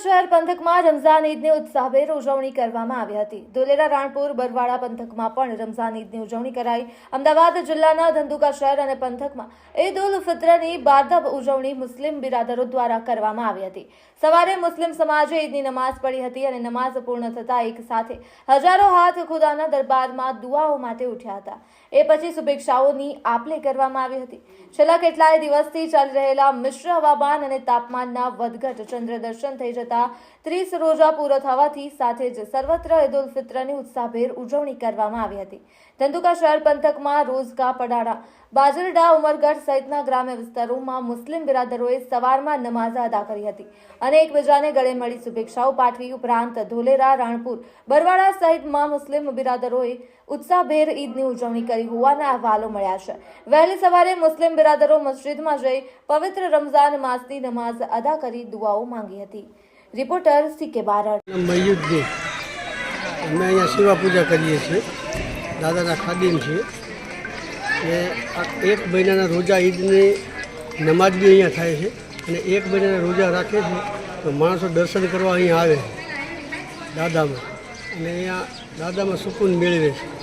શહેર પંથકમાં રમઝાન ઈદની ઉત્સાહભેર ઉજવણી કરવામાં આવી હતી. ધોલેરા, રાણપુર બરવાડા પંથકમાં પણ રમઝાન ઈદની ઉજવણી કરાઈ. અમદાવાદ જિલ્લાના ધંધુકા શહેર અને પંથકમાં ઈદ ઉલ ફિત્રની બારદબ ઉજવણી મુસ્લિમ બિરાદરો દ્વારા કરવામાં આવી હતી. સવારે મુસ્લિમ સમાજે ઈદની નમાઝ પડી હતી અને નમાઝ પૂર્ણ થતાં એક સાથે હજારો હાથ ખુદાના દરબારમાં દુઆઓ માટે ઉઠ્યા હતા. એ પછી શુભેચ્છાઓની આપલે કરવામાં આવી હતી. છેલ્લા કેટલાય દિવસથી ચાલી રહેલા મિશ્ર હવામાન અને તાપમાનના વધઘટ ચંદ્ર દર્શન થઈ જતા ત્રીસ રોજા પૂરો થવાથી સાથે જ સર્વત્ર ઈદ ઉલ ફિત્રની ઉત્સાહભેર ઉજવણી કરવામાં આવી હતી. ધંધુકા શહેર પંથકમાં રોજગા પડાડા બાજરડા, ઉમરગઢ સહિતના ગ્રામ્ય વિસ્તારોમાં મુસ્લિમ બિરાદરોએ સવારમાં નમાઝ અદા કરી હતી અને એકબીજાને ગળે મળી શુભેચ્છાઓ પાઠવી ઉપરાંત ધોલેરા, રાણપુર બરવાડા સહિતમાં મુસ્લિમ બિરાદરોએ ઉત્સાહભેર ઈદની ઉજવણી કરી હોવાના અહેવાલો મળ્યા છે. વહેલી સવારે મુસ્લિમ બિરાદરો મસ્જિદમાં જઈ પવિત્ર રમઝાન માસની નમાઝ અદા કરી દુઆઓ માંગી હતી. રિપોર્ટર સી કે બારડ. મયુદ્દીન અમે અહીંયા સેવા પૂજા કરીએ છીએ. દાદાના ખાદીમ છે. ને એક મહિનાના રોજા ઈદની નમાજ બી અહીંયા થાય છે. અને એક મહિનાના રોજા રાખે છે, તો માણસો દર્શન કરવા અહીંયા આવે દાદામાં. અને અહીંયા દાદામાં સુકૂન મેળવે છે.